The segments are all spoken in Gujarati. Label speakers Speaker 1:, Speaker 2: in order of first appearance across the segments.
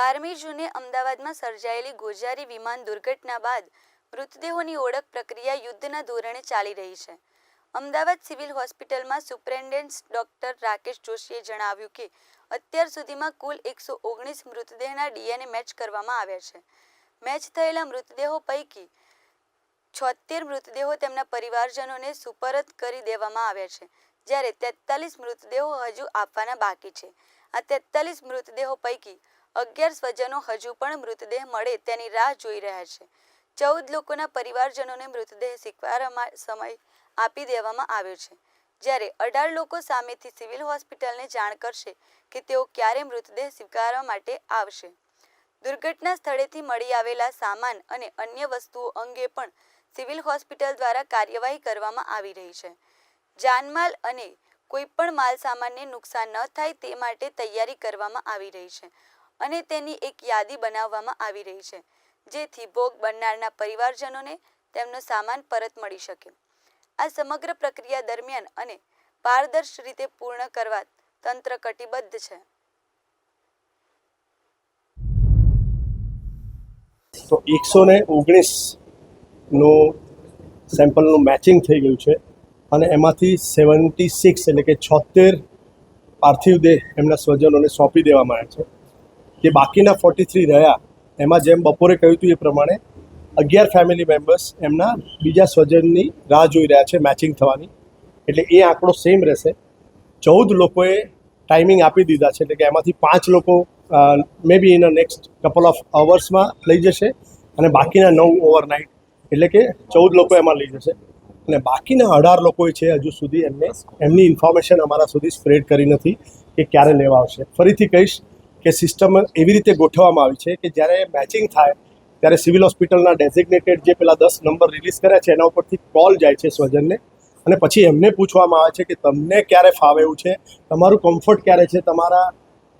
Speaker 1: બારમી જૂને અમદાવાદમાં સર્જાયેલી ગોજારી વિમાન દુર્ઘટના બાદ મૃતદેહોની ઓળખ પ્રક્રિયા યુદ્ધના ધોરણે ચાલી રહી છે. અમદાવાદ સિવિલ હોસ્પિટલમાં સુપ્રેન્ડન્ટ ડોક્ટર રાકેશ જોશીએ જણાવ્યું કે, અત્યાર સુધીમાં કુલ એકસો ઓગણીસ મૃતદેહના ડીએનએ મેચ કરવામાં આવ્યા છે. મેચ થયેલા મૃતદેહો પૈકી છોતેર મૃતદેહો તેમના પરિવારજનોને સુપરત કરી દેવામાં આવ્યા છે, જ્યારે તેતાલીસ મૃતદેહો હજુ આપવાના બાકી છે. આ તેતાલીસ મૃતદેહો પૈકી અગિયાર સ્વજનો હજુ પણ મૃતદેહ મળે તેની રાહ જોઈ રહ્યા છે. ચૌદ લોકોના પરિવારજનોને મૃતદેહ સ્વીકારવા સમય આપી દેવામાં આવ્યો છે. જ્યારે અઢાર લોકો સામેથી સિવિલ હોસ્પિટલને જાણ કરશે કે તેઓ ક્યારે મૃતદેહ સ્વીકારવા માટે આવશે. દુર્ઘટના સ્થળેથી મળી આવેલા સામાન અને અન્ય વસ્તુઓ અંગે પણ સિવિલ હોસ્પિટલ દ્વારા કાર્યવાહી કરવામાં આવી રહી છે. જાનમાલ અને કોઈપણ માલ સામાનને નુકસાન ન થાય તે માટે તૈયારી કરવામાં આવી રહી છે. અને તેની એક યાદી બનાવવામાં આવી રહી છે, જેથી ભોગ બનનારના પરિવારજનોને તેમનો સામાન પરત મળી શકે. આ સમગ્ર પ્રક્રિયા દરમિયાન અને પારદર્શ રીતે પૂર્ણ કરવા તંત્ર કટિબદ્ધ છે.
Speaker 2: તો એકસો ને ઓગણીસનું સેમ્પલનું મેચિંગ થઈ ગયું છે અને એમાંથી સેવન્ટી સિક્સ એટલે કે છોતેર પાર્થિવ દેહ એમના સ્વજનોને સોંપી દેવામાં આવ્યા છે. જે બાકીના ફોર્ટી થ્રી રહ્યા, એમાં જેમ બપોરે કહ્યું હતું એ પ્રમાણે અગિયાર ફેમિલી મેમ્બર્સ એમના બીજા સ્વજનની રાહ જોઈ રહ્યા છે મેચિંગ થવાની. એટલે એ આંકડો સેમ રહેશે. ચૌદ લોકોએ ટાઈમિંગ આપી દીધા છે, એટલે કે એમાંથી પાંચ લોકો may be in a next couple of અવર્સમાં લઈ જશે અને બાકીના નવ ઓવરનાઇટ એટલે કે ચૌદ લોકો એમાં લઈ જશે. અને બાકીના અઢાર લોકો છે હજુ સુધી એમને, એમની ઇન્ફોર્મેશન અમારા સુધી સ્પ્રેડ કરી નથી કે ક્યારે લેવા આવશે. ફરીથી કહીશ કે સિસ્ટમ એવી રીતે ગોઠવવામાં આવી છે કે જ્યારે મેચિંગ થાય, ત્યારે સિવિલ હોસ્પિટલના ડેઝિગ્નેટેડ જે પેલા દસ નંબર રિલીઝ કર્યા છે, એના ઉપરથી કોલ જાય છે સ્વજનને. અને પછી એમને પૂછવામાં આવે છે કે તમને ક્યારે ફાવે એવું છે? તમારું કમ્ફર્ટ ક્યારે છે? તમારા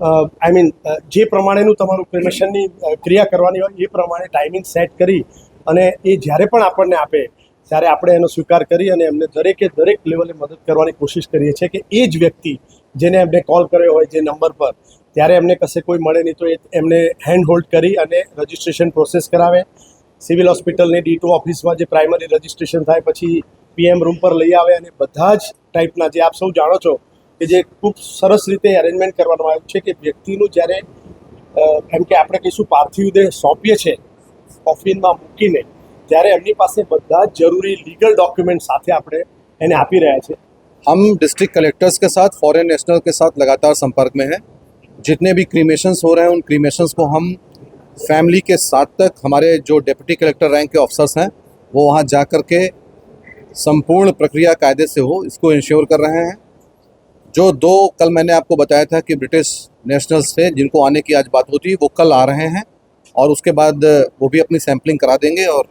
Speaker 2: આઈ મીન જે પ્રમાણેનું તમારું ક્રિમેશનની ક્રિયા કરવાની હોય એ પ્રમાણે ટાઈમિંગ સેટ કરી અને એ જ્યારે પણ આપણને આપે, ત્યારે આપણે એનો સ્વીકાર કરી અને એમને દરેકે દરેક લેવલે મદદ કરવાની કોશિશ કરીએ છીએ કે એ જ વ્યક્તિ જેને એમને કોલ કર્યો હોય, જે નંબર પર ત્યારે એમને કશે કોઈ મળે નહીં તો એ એમને હેન્ડ હોલ્ડ કરી અને રજિસ્ટ્રેશન પ્રોસેસ કરાવે સિવિલ હોસ્પિટલની ડી ટુ ઓફિસમાં જે પ્રાઇમરી રજિસ્ટ્રેશન થાય પછી પીએમ રૂમ પર લઈ આવે અને બધા જ ટાઈપના જે આપ સૌ જાણો છો કે જે ખૂબ સરસ રીતે અરેન્જમેન્ટ કરવામાં આવ્યું છે કે વ્યક્તિનું જ્યારે એમ કે આપણે કહીશું પાર્થિવ દેહ સોંપીએ છીએ કોફિનમાં મૂકીને ત્યારે એમની પાસે બધા જ જરૂરી લીગલ ડોક્યુમેન્ટ સાથે આપણે એને આપી રહ્યા છે
Speaker 3: हम डिस्ट्रिक्ट कलेक्टर्स के साथ फॉरेन नेशनल के साथ लगातार संपर्क में हैं जितने भी क्रीमेशंस हो रहे हैं, उन क्रीमेशंस को हम फैमिली के साथ तक, हमारे जो डिप्टी कलेक्टर रैंक के ऑफिसर्स हैं, वो वहाँ जा कर के संपूर्ण प्रक्रिया कायदे से हो, इसको इंश्योर कर रहे हैं। जो दो, कल मैंने आपको बताया था कि ब्रिटिश नेशनल्स थे, जिनको आने की आज बात होती वो कल आ रहे हैं और उसके बाद वो भी अपनी सैम्पलिंग करा देंगे और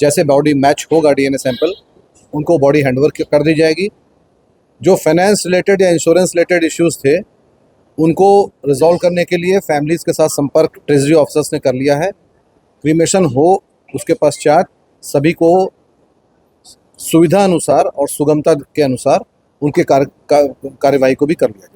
Speaker 3: जैसे बॉडी मैच होगा डीएनए सैंपल उनको बॉडी हैंडओवर कर दी जाएगी। जो फाइनेंस रिलेटेड या इंश्योरेंस रिलेटेड इश्यूज़ थे उनको रिजॉल्व करने के लिए फैमिलीज़ के साथ संपर्क ट्रेजरी ऑफिसर्स ने कर लिया है। क्रीमेशन हो, उसके पश्चात सभी को सुविधा अनुसार और सुगमता के अनुसार उनके कार्य, का- को भी कर लिया जाएगा।